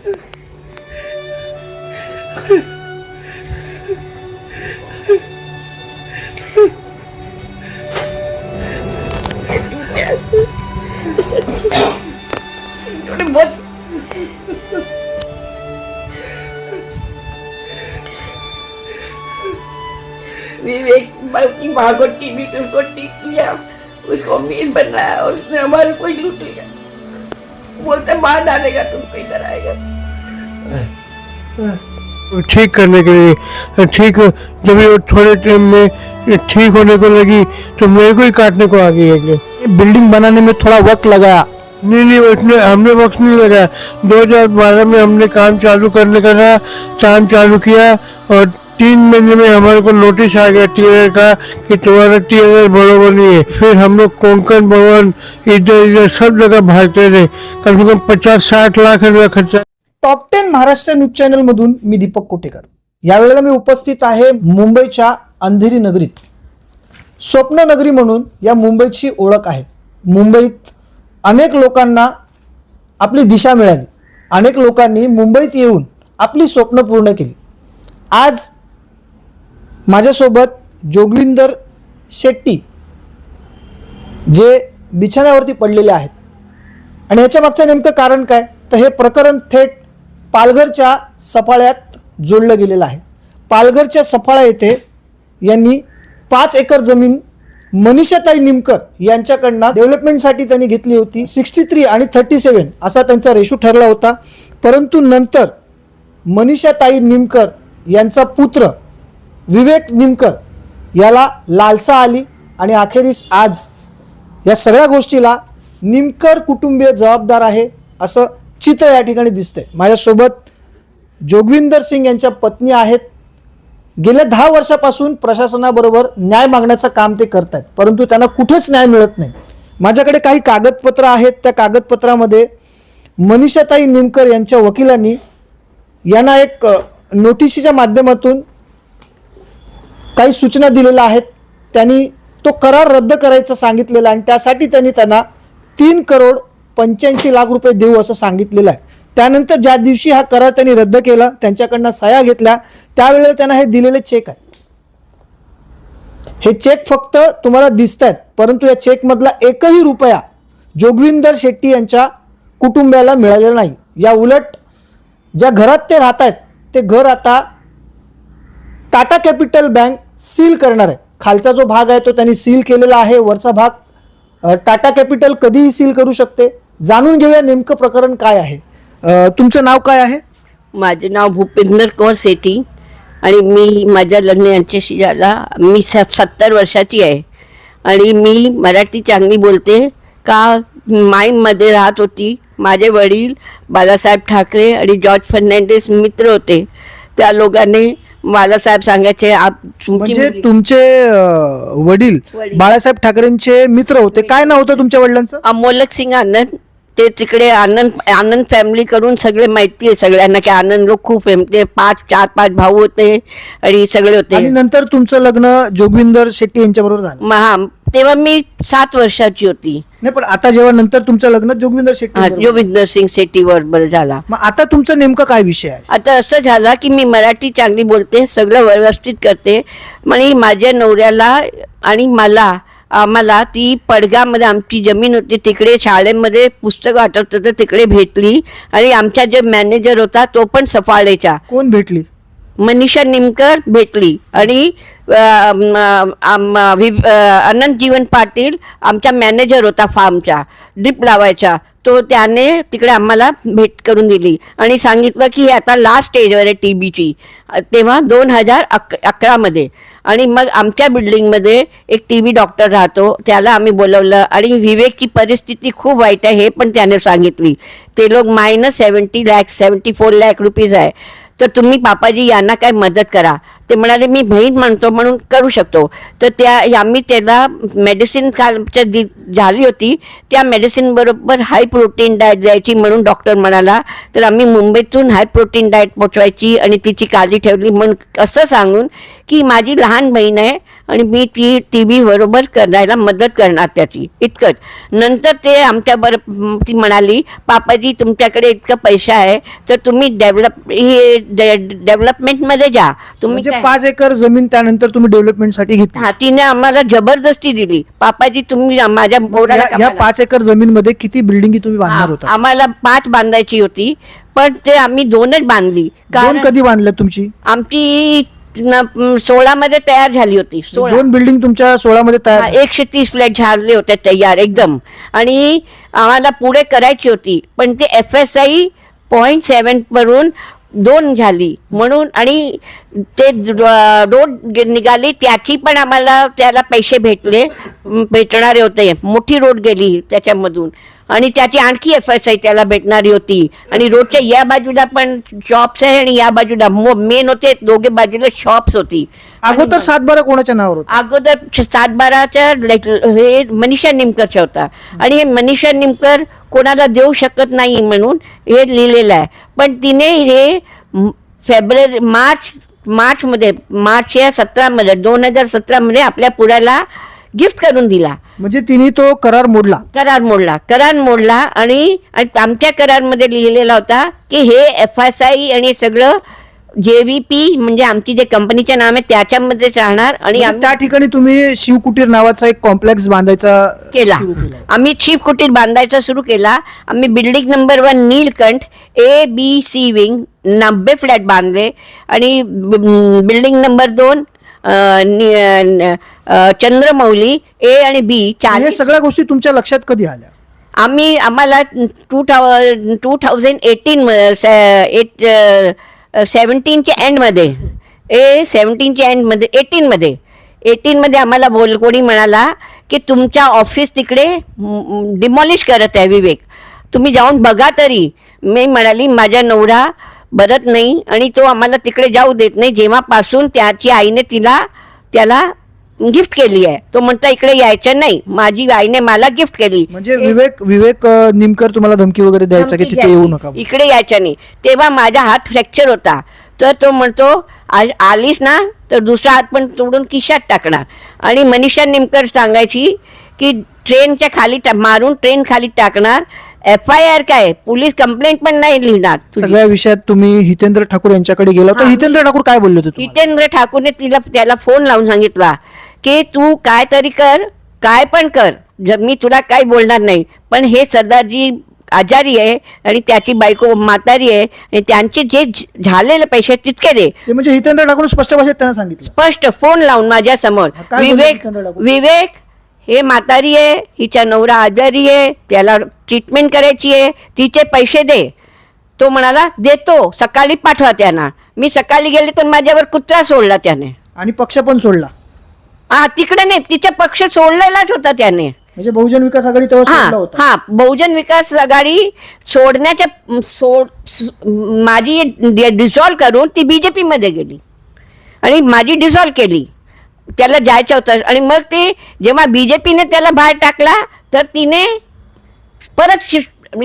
विवेक की माँ को टीवी उसको टिक किया उसको अमीर बनाया उसने हमारे को लूट लिया। बोलते मार डालेगा तुमको इधर आएगा। ठीक करने के लिए ठीक जब ये थोड़े टाइम में ठीक होने को लगी तो मेरे को ही काटने को आ गई है बिल्डिंग बनाने में थोड़ा वक्त लगाया। नहीं नहीं उसने हमने वक्त नहीं लगाया। 2012 में हमने काम चालू करने का था काम चालू किया और तीन महीने में हमारे को नोटिस आ गया टीआर का कि तुम्हारा टीआर बरोबर नहीं है। फिर हम लोग कोंकण भवन इधर इधर सब जगह भागते रहे। कम से कम पचास साठ लाख रुपया खर्चा। Top ten Maharashtra news channel मधून मी दीपक कोटेकर यावेळेला मी उपस्थित आहे मुंबईच्या अंधेरी नगरीत. स्वप्न नगरी म्हणून या मुंबईची ओळख आहे. मुंबईत अनेक लोकांना आपली दिशा मिळाली. अनेक लोकांनी मुंबईत येऊन आपली स्वप्न पूर्ण केली. आज माझ्यासोबत जोगविंदर शेट्टी जे बिछाण्यावरती पडलेले आहेत. आणि ह्याच्या मागचं नेमकं कारण काय? तर हे प्रकरण थेट पालघरच्या सफाळ्यात जोडलं गेलेलं आहे. पालघरच्या सफाळा येथे यांनी पाच एकर जमीन मनीषाताई निमकर यांच्याकडनं डेव्हलपमेंटसाठी त्यांनी घेतली होती. सिक्स्टी थ्री आणि थर्टी सेवन असा त्यांचा रेशो ठरला होता. परंतु नंतर मनीषाताई निमकर यांचा पुत्र विवेक निमकर याला लालसा आली आणि अखेरीस आज या सगळ्या गोष्टीला निमकर कुटुंबीय जबाबदार आहे असं चित्र या ठिकाणी दिसतंय. माझ्यासोबत जोगविंदर सिंग यांच्या पत्नी आहेत. गेल्या दहा वर्षापासून प्रशासनाबरोबर न्याय मागण्याचं काम ते करत आहेत परंतु त्यांना कुठेच न्याय मिळत नाही. माझ्याकडे काही कागदपत्र आहेत. त्या कागदपत्रामध्ये मनीषाताई निमकर यांच्या वकिलांनी यांना एक नोटिशीच्या माध्यमातून काही सूचना दिलेल्या आहेत. त्यांनी तो करार रद्द करायचं सांगितलेलं आणि त्यासाठी त्यांनी त्यांना तीन करोड पंच्याऐंशी लाख रुपये देऊ असं सांगितलेलं आहे. त्यानंतर ज्या दिवशी हा करार त्यांनी रद्द केला त्यांच्याकडनं सह्या घेतल्या त्यावेळेला त्यांना हे दिलेले चेक आहे हे चेक फक्त तुम्हाला दिसत आहेत परंतु या चेकमधला एकही रुपया जोगविंदर शेट्टी यांच्या कुटुंबाला मिळालेला नाही. या उलट ज्या घरात ते राहत आहेत ते घर आता टाटा कॅपिटल बँक सील करणार आहे. खालचा जो भाग आहे तो त्यांनी सील केलेला आहे. वरचा भाग टाटा कॅपिटल कधीही सील करू शकते. जाणून घेऊया नेमकं प्रकरण काय आहे. तुमचं नाव काय आहे? माझे नाव भूपेंद्र कौर सेठी आणि मी माझ्या लग्न यांच्याशी झाला मी स सत्तर वर्षाची आहे. आणि मी मराठी चांगली बोलते का माईमध्ये राहत होती. माझे वडील बाळासाहेब ठाकरे आणि जॉर्ज फर्नांडिस मित्र होते. त्या लोकांनी बाळासाहेब सांगायचे आप तुमची म्हणजे मुलगी- तुमचे अ, वडील वडील. बाळासाहेब ठाकरेंचे मित्र होते. काय नाव होतं तुमच्या वडिलांचं? अमोलक सिंग आनंद. ते तिकडे आनंद आनंद फॅमिली करून सगळे माहिती आहे सगळ्यांना की आनंद लोक खूप आहे. ते पाच चार पाच भाऊ होते आणि सगळे होते. आणि नंतर तुमचं लग्न जोगविंदर शेट्टी यांच्याबरोबर झालं. हा तेव्हा मी सात वर्षाची होती. नाही पण आता जेव्हा नंतर तुमचं लग्न जोगविंदर शेट्टी हा, बरोबर. जोगिंदर सिंग शेट्टी बरोबर झाला. मग आता तुमचं नेमकं काय विषय आहे? आता असं झालं की मी मराठी चांगली बोलते सगळं व्यवस्थित करते. आणि माझ्या नवऱ्याला आणि मला आम्हाला ती पडगामध्ये आमची जमीन होती तिकडे शाळेमध्ये पुस्तकं वाटत होतं तिकडे भेटली. आणि आमचा जो मॅनेजर होता तो पण सफाळेचा. कोण भेटली? मनीषा निमकर भेटली. आणि अनंत जीवन पाटील आमचा मॅनेजर होता फार्मचा ड्रिप लावायचा. तो त्याने तिकडे आम्हाला भेट करून दिली आणि सांगितलं की हे आता लास्ट स्टेजवर आहे टी बीची तेव्हा दोन हजार अक अकरामध्ये आणि मग आमच्या बिल्डिंगमध्ये एक टी बी डॉक्टर राहतो त्याला आम्ही बोलवलं आणि विवेकची परिस्थिती खूप वाईट आहे हे पण त्याने सांगितली. ते लोक minus seventy lakh seventy four lakh rupees आहे. तर तुम्ही पापाजी यांना काय मदत करा. ते म्हणाले मी बहीण म्हणतो म्हणून करू शकतो. तर त्या आम्ही त्याला मेडिसिन कालच्या दि झाली होती. त्या मेडिसिन बरोबर हाय प्रोटीन डाएट द्यायची म्हणून डॉक्टर म्हणाला तर आम्ही मुंबईतून हाय प्रोटीन डाएट पोचवायची आणि तिची काळजी ठेवली म्हणून असं सांगून की माझी लहान बहीण आहे आणि मी ती टी व्ही बरोबर करायला मदत करणार त्याची. इतकंच. नंतर ते आमच्या बर ती म्हणाली पापाजी तुमच्याकडे इतकं पैसा आहे तर तुम्ही डेव्हलप हे डेव्हलपमेंटमध्ये जा. तुम्ही म्हणजे पाच एकर जमीन त्यानंतर तुम्ही डेव्हलपमेंटसाठी घेतली. हा तिने आम्हाला जबरदस्ती दिली. पापाजी तुम्ही माझ्या पोराला या- या कामाला- पाच एकर जमीनमध्ये किती बिल्डिंगी तुम्ही बांधणार होता? आम्हाला पाच बांधायची होती पण ते आम्ही दोनच बांधली. दोन कारण कधी बांधल्या तुमची? आमची सोळा मध्ये तयार झाली होती सोळा. दोन बिल्डिंग तुमच्या सोळामध्ये तयार हा, एकशे तीस फ्लॅट झाले होते तयार एकदम. आणि आम्हाला पुढे करायची होती पण ते F S I point seven वरून दोन झाली. म्हणून आणि ते रोड निघाली त्याची पण आम्हाला त्याला पैसे भेटले भेटणारे होते. मोठी रोड गेली त्याच्यामधून. आणि त्याची आणखी एफ एस आय त्याला भेटणारी होती. आणि रोडच्या या बाजूला पण शॉप्स आहे आणि या बाजूला मेन होते दोघे बाजूला शॉप्स होती. अगोदर सातबारा कोणाच्या नावावर अगोदर सातबाराच्या लेट- हे मनीषा निमकरचा होता आणि हे मनीषा निमकर कोणाला देऊ शकत नाही म्हणून हे लिहिलेलं आहे. पण तिने हे फेब्रुवारी मार्च मार्चमध्ये मार्च या सतरामध्ये दोन हजार सतरामध्ये आपल्या पुण्याला गिफ्ट करून दिला. म्हणजे तिने तो करार मोडला. करार मोडला. करार मोडला आणि आमच्या करारमध्ये लिहिलेला होता की हे एफ एस आय आणि सगळं जे व्ही पी म्हणजे आमची जे कंपनीचे नाव आहे त्याच्यामध्येच राहणार आणि म्हणजे आम्ही त्या ठिकाणी तुम्ही शिवकुटीर नावाचा एक कॉम्प्लेक्स बांधायचा केला. आम्ही शिव कुटीर बांधायचा सुरू केला. आम्ही building number one Neelkanth A B C wing नब्बे फ्लॅट बांधले. आणि बिल्डिंग नंबर दोन चंद्रमौली ए आणि बी हे चाळीस सगळ्या गोष्टी तुमच्या लक्षात कधी आल्या? आम्ही आम्हाला two thou two thousand eighteen eight सेवन्टीनच्या एंडमध्ये ए सेवन्टीनच्या एंडमध्ये एटीनमध्ये एटीनमध्ये आम्हाला बोल कोणी म्हणाला की तुमच्या ऑफिस तिकडे डिमॉलिश करत आहे विवेक. तुम्ही जाऊन बघा तरी. मी म्हणाली माझा नवरा बरत नाही आणि तो आम्हाला तिकडे जाऊ देत नाही. जेव्हापासून त्याची आईने तिला त्याला गिफ्ट केली आहे. तो म्हणता इकडे यायचं नाही. माझी आईने मला गिफ्ट केली. म्हणजे विवेक विवेक निमकर तुम्हाला धमकी वगैरे द्यायचा की तिथे येऊ. नका इकडे यायचा नाही. तेव्हा माझा हात फ्रॅक्चर होता. तर तो म्हणतो "आ- आलीस ना तर दुसरा हात पण तोडून खिशात टाकणार. आणि मनीषा निमकर सांगायची की ट्रेनच्या खाली टा- मारून ट्रेन खाली टाकणार. एफ आय आर काय पोलीस कंप्लेंट पण नाही लिहिणार तुझी. सगळ्या विषयात तुम्ही हितेंद्र ठाकूर यांच्याकडे गेला हा. हितेंद्र ठाकूर काय बोलले होते तुम्हाला? जितेंद्र ठाकूरने तिला त्याला फोन लावून सांगितला की तू काय तरी कर काय पण कर जर मी तुला काही बोलणार नाही पण हे सरदारजी आजारी आहे आणि त्याची बायको म्हातारी आहे आणि त्यांचे जे झ- झालेले पैसे तितके दे ते म्हणजे हितेंद्र ठाकूर स्पष्ट भाषेत त्यांना सांगितलं स्पष्ट फोन लावून माझ्यासमोर काय बोलले विवेक ठाकूर? विवेक हे म्हातारी आहे हिचा नवरा आजारी आहे त्याला ट्रीटमेंट करायची आहे तिचे पैसे दे. तो म्हणाला देतो सकाळी पाठवा त्यांना. मी सकाळी गेले तर माझ्यावर कुत्रा सोडला त्याने. आणि पक्ष पण सोडला. हा तिकडे नाही तिचा पक्ष सोडलेलाच होता त्याने. म्हणजे बहुजन विकास आघाडी तेव्हा हा होता. हा बहुजन विकास आघाडी सोडण्याच्या सोड माझी डिसॉल्व करून ती बीजेपी मध्ये गेली. आणि माझी डिसॉल्व केली. त्याला जायचं होतं. आणि मग ते जेव्हा बीजेपीने त्याला बाहेर टाकला तर तिने परत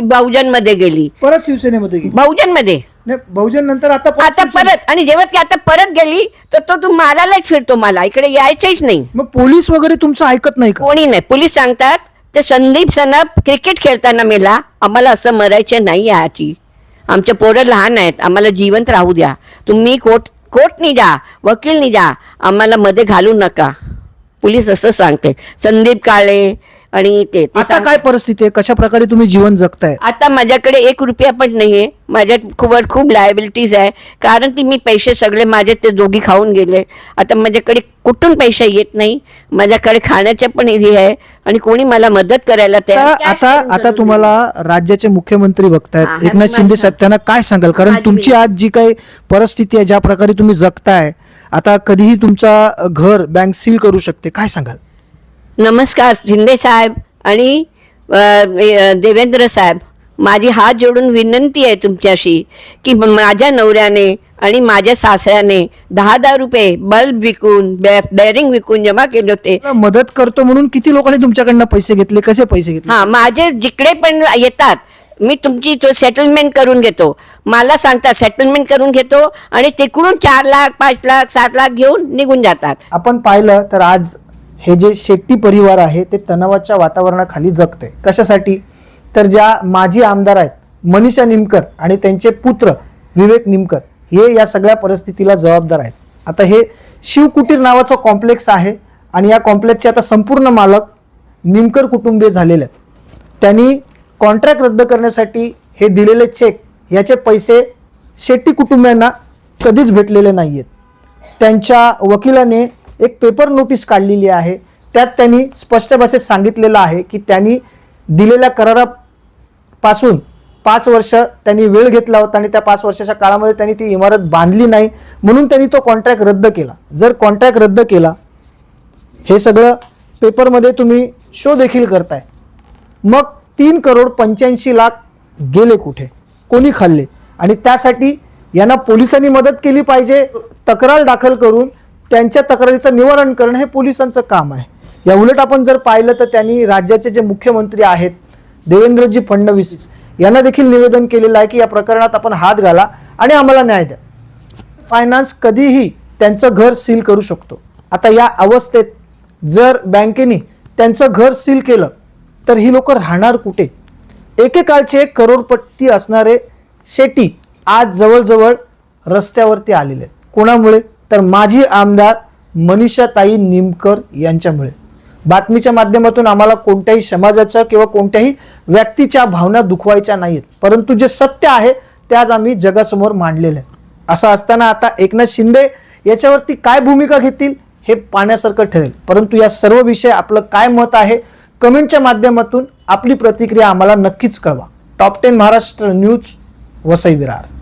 बहुजनमध्ये गेली. परत शिवसेनेमध्ये गेली. बहुजनमध्ये नाही, बहुजन नंतर आता परत आता शिवसेने- परत आणि जेव्हा ती आता परत गेली तर तो तू मारायलाच फिरतो मला. इकडे यायचंच नाही. मग पोलीस वगैरे तुमचं ऐकत नाही का? कोणी नाही. पोलीस सांगतात ते संदीप सनप क्रिकेट खेळताना मेला. आम्हाला असं मरायचं नाही याची आमचे पोरं लहान आहेत. आम्हाला जिवंत राहू द्या. तुम्ही कोर्ट कोर्टनी जा वकीलनी जा आम्हाला मध्ये घालू नका. पोलीस असं सांगते. संदीप काळे आणि ते ते आता सांग- काय परिस्थिती आहे? कशा प्रकारे तुम्ही जीवन जगताय? आता माझ्याकडे एक रुपया पण नाही आहे माझ्या खूप खूप लायबिलिटीज आहे. कारण की मी पैसे सगळे माझे ते दोघी खाऊन गेले. आता माझ्याकडे कुठून पैसे येत नाही? माझ्याकडे खाण्याचे पण हे आहे. आणि कोणी मला मदत करायला तयार आता आता तुम्हाला राज्याचे मुख्यमंत्री हा, बघतायत एकनाथ शिंदे साहेब त्यांना काय सांगाल? कारण माझी तुमची. आज जी काही परिस्थिती आहे ज्या प्रकारे तुम्ही जगताय आता कधीही तुमचा घर बँक सील करू शकते. काय सांगाल? नमस्कार शिंदे साहेब आणि देवेंद्र साहेब. माझी हात जोडून विनंती आहे तुमच्याशी की माझ्या नवऱ्याने आणि माझ्या सासऱ्याने दहा दहा रुपये बल्ब विकून बॅ बॅरिंग विकून जमा केले होते. मदत करतो म्हणून किती लोकांनी तुमच्याकडनं पैसे घेतले कसे पैसे घेतले? हा माझे जिकडे पण येतात मी तुमची तो सेटलमेंट करून घेतो. मला सांगतात सेटलमेंट करून घेतो आणि तिकडून चार लाख पाच लाख सात लाख घेऊन निघून जातात. आपण पाहिलं तर आज हे जे शेट्टी परिवार आहे ते तणावाच्या वातावरणाखाली जगते कशासाठी? तर ज्या माजी आमदार आहेत मनीषा निमकर आणि त्यांचे पुत्र विवेक निमकर हे या सगळ्या परिस्थितीला जबाबदार आहेत. आता हे शिवकुटीर नावाचं कॉम्प्लेक्स आहे आणि या कॉम्प्लेक्सचे आता संपूर्ण मालक निमकर कुटुंबीय झालेले आहेत. त्यांनी कॉन्ट्रॅक्ट रद्द करण्यासाठी हे दिलेले चेक याचे पैसे शेट्टी कुटुंबियांना कधीच भेटलेले नाही आहेत त्यांच्या वकिलाने एक पेपर नोटीस काढलेली आहे. त्यात त्यांनी स्पष्ट भाषेत सांगितलेलं आहे की त्यांनी दिलेल्या करारापासून पाच वर्ष त्यांनी वेळ घेतला होता आणि त्या पाच वर्षाच्या काळामध्ये त्यांनी ती इमारत बांधली नाही. म्हणून त्यांनी तो कॉन्ट्रॅक्ट रद्द केला. जर कॉन्ट्रॅक्ट रद्द केला हे सगळं पेपरमध्ये तुम्ही शो देखील करताय. मग तीन करोड पंच्याऐंशी लाख गेले कुठे? कोणी खाल्ले? आणि त्यासाठी यांना पोलिसांनी मदत केली पाहिजे तक्रार दाखल करून त्यांच्या तक्रारीचं निवारण करणं हे पोलिसांचं काम आहे. या उलट आपण जर पाहिलं तर त्यांनी राज्याचे जे मुख्यमंत्री आहेत देवेंद्रजी फडणवीस यांना देखील निवेदन केलेलं आहे की या प्रकरणात आपण हात घाला आणि आम्हाला न्याय द्या. फायनान्स कधीही त्यांचं घर सील करू शकतो. आता या अवस्थेत जर बँकेने त्यांचं घर सील केलं तर ही लोक राहणार कुठे? एकेकाळचे करोडपट्टी असणारे शेटी आज जवळजवळ रस्त्यावरती आलेले आहेत. कोणामुळे? तर माजी आमदार मनीषाताई निमकर यांच्यामुळे. बातमीच्या माध्यमातून आम्हाला कोणत्याही समाजाच्या किंवा कोणत्याही व्यक्तीच्या भावना दुखवायच्या नाहीत. परंतु जे सत्य आहे ते आज आम्ही जगासमोर मांडलेलं आहे. असं असताना आता एकनाथ शिंदे याच्यावरती काय भूमिका घेतील हे पाहण्यासारखं ठरेल. परंतु या सर्व विषय आपलं काय मत आहे कमेंटच्या माध्यमातून आपली प्रतिक्रिया आम्हाला नक्कीच कळवा. Top ten Maharashtra news Vasai Virar.